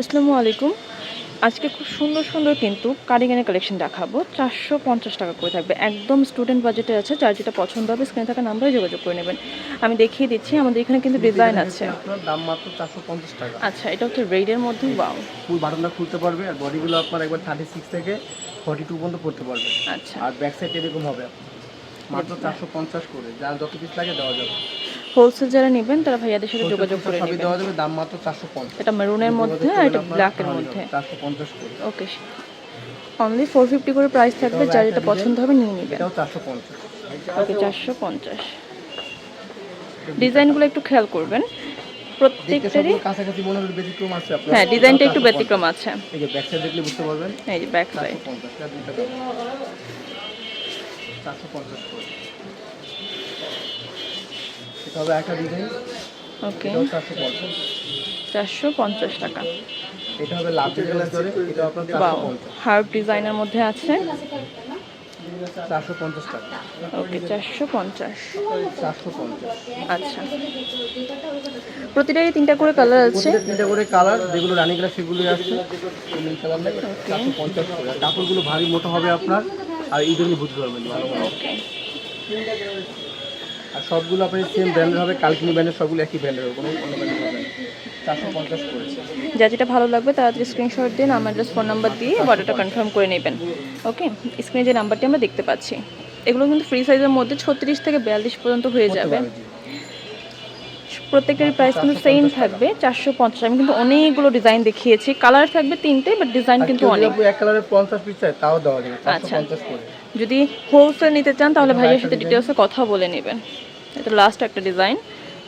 আসসালামু আলাইকুম। আজকে খুব সুন্দর সুন্দর কিন্তু কারিগানের কালেকশন দেখাবো। চারশো পঞ্চাশ টাকা করে থাকবে। একদম স্টুডেন্ট বাজেটে আছে। যার যেটা পছন্দ হবে স্ক্রিনে থাকা নাম্বারে যোগাযোগ করে নেবেন। আমি দেখিয়ে দিচ্ছি আমাদের এখানে কিন্তু ডিজাইন আছে। আপনার দাম মাত্র চারশো পঞ্চাশ টাকা। আচ্ছা এটা হচ্ছে রেডের মধ্যে বাউ ফুল বাটনটা খুলতে পারবে আর বডিগুলো আপনার একবার থার্টি সিক্স থেকে ফর্টি টু পর্যন্ত পড়তে পারবে। আচ্ছা। আর ব্যাক সাইড এরকম হবে। মাত্র চারশো পঞ্চাশ করে। যার যত পিস লাগে দেওয়া যাবে। হোলসেল যারা নেবেন তারা ভাইয়াদের সাথে যোগাযোগ করে নেবেন। দেওয়া যাবে দাম মাত্র চারশো পঞ্চাশ। এটা মেরুনের মধ্যে আর এটা ব্ল্যাকের মধ্যে চারশো পঞ্চাশ করে। ওকে অনলি ফোর ফিফটি করে প্রাইস থাকবে যার যেটা পছন্দ হবে নিয়ে নেবেন। এটাও চারশো পঞ্চাশ। ওকে চারশো পঞ্চাশ। ডিজাইনগুলো একটু খেয়াল করবেন। প্রত্যেকটারই কাছাকাছি মনে হলে ব্যতিক্রম আছে আপনার। হ্যাঁ ডিজাইনটা একটু ব্যতিক্রম আছে। এই যে ব্যাক সাইড দেখলে বুঝতে পারবেন। এই যে ব্যাক সাইড চারশো পঞ্চাশ এটা দুইটা দাম। চারশো পঞ্চাশ করে। এটা হবে একটা ডিজাইন ওকে। চারশো পঞ্চাশ। চারশো পঞ্চাশ টাকা। এটা হবে লাভ ডিজাইন এটা আপনার চারশো পঞ্চাশ। হার্ব ডিজাইনের মধ্যে আছে। চারশো পঞ্চাশ টাকা। ওকে চারশো পঞ্চাশ। চারশো পঞ্চাশ। আচ্ছা। প্রতিটারই তিনটা করে কালার আছে। তিনটা করে কালার যেগুলো রানি কালার সেগুলো আসছে নীল কালার চারশো পঞ্চাশ আর কাপড়গুলো ভারী মোটা হবে আপনার আর এই বুঝতে পারবেন ভালো ওকে। আর সবগুলো আপনি সেম ব্র্যান্ডের হবে কালকিনি ব্র্যান্ডের সবগুলো একই ব্র্যান্ডের হবে কোনো অন্য ব্র্যান্ডের হবে চারশো পঞ্চাশ করেছে। যা যেটা ভালো লাগবে তাড়াতাড়ি স্ক্রিনশট দিন আমার অ্যাড্রেস ফোন নাম্বার দিয়ে অর্ডারটা কনফার্ম করে নেবেন। ওকে স্ক্রিনে যে নাম্বারটি আমরা দেখতে পাচ্ছি এগুলো কিন্তু ফ্রি সাইজের মধ্যে ছত্রিশ থেকে বিয়াল্লিশ পর্যন্ত হয়ে যাবে। প্রত্যেকটার প্রাইস কিন্তু সেম থাকবে চারশো পঞ্চাশ। আমি কিন্তু অনেকগুলো ডিজাইন দেখিয়েছি। কালার থাকবে তিনটে বাট ডিজাইন কিন্তু অনেক। এক কালারে পঞ্চাশ পিস চাই তাও দেওয়া যাবে আচ্ছা। করে। যদি হোলসেল নিতে চান তাহলে ভাইয়ের সাথে ডিটেলসে কথা বলে নেবেন। এটা লাস্ট একটা ডিজাইন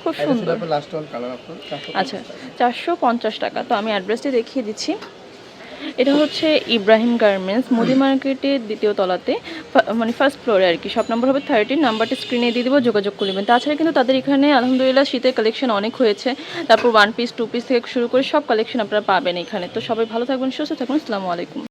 খুব সুন্দর। আপনার লাস্ট ওয়ান কালার আপনার আচ্ছা চারশো পঞ্চাশ টাকা। তো আমি অ্যাড্রেসটি দেখিয়ে দিচ্ছি। এটা হচ্ছে ইব্রাহিম গার্মেন্টস মুদি মার্কেটের দ্বিতীয় তলাতে মানে ফার্স্ট ফ্লোরে আর কি। শপ নম্বর হবে থার্টিন নাম্বারটা স্ক্রিনে দিয়ে দেবো যোগাযোগ করবেন তাছাড়া কিন্তু তাদের এখানে আলহামদুলিল্লাহ শীতের কালেকশন অনেক হয়েছে। তারপর ওয়ান পিস টু পিস থেকে শুরু করে সব কালেকশন আপনারা পাবেন এখানে। তো সবাই ভালো থাকবেন সুস্থ থাকবেন আসসালামু আলাইকুম।